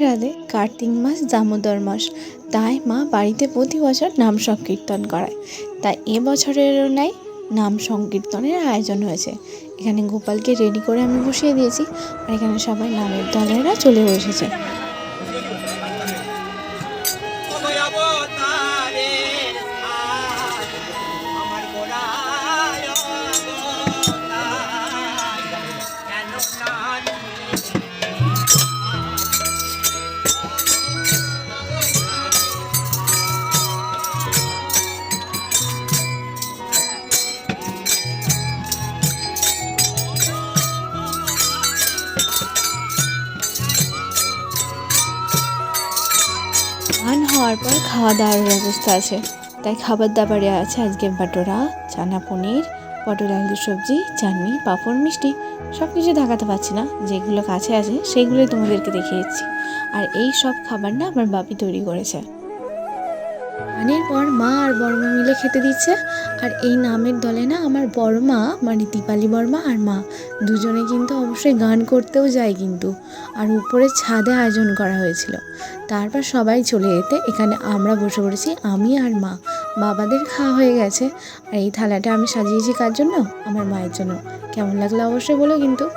রাধে কার্তিক মাস, দামোদর মাস। তাই মা বাড়িতে প্রতি বছর নাম সংকীর্তন করায়। তাই এবছরেরও নাই নাম সংকীর্তনের আয়োজন হয়েছে। এখানে গোপালকে রেডি করে আমি বসিয়ে দিয়েছি। আর এখানে সবাই নামের দলেরা চলে বসেছে গান হওয়ার পর খাওয়া দাওয়ার ব্যবস্থা আছে। তাই খাবার দাবারে আছে আজকে বাটোরা, চানা পনির, পটল, আলু সবজি, চাটনি, পাঁপড়, মিষ্টি। সব কিছু দেখাতে পারছি না, যেগুলো কাছে আছে সেইগুলোই তোমাদেরকে দেখিয়েছি আর এই সব খাবার না আমার বাপি তৈরি করেছে। গানের পর মা আর বড় মা মিলে খেতে দিচ্ছে। আর এই নামের দলে না আমার বড় মা মানে দীপালি বর্মা আর মা, দুজনে কিন্তু অবশ্যই গান করতেও যায় কিন্তু। আর উপরে ছাদে আয়োজন করা হয়েছিল। তারপর সবাই চলে যেতে এখানে আমরা বসে পড়েছি, আমি আর মা। বাবাদের খাওয়া হয়ে গেছে। আর এই থালাটা আমি সাজিয়েছি কার জন্য? আমার মায়ের জন্য। কেমন লাগল অবশ্যই বলো কিন্তু।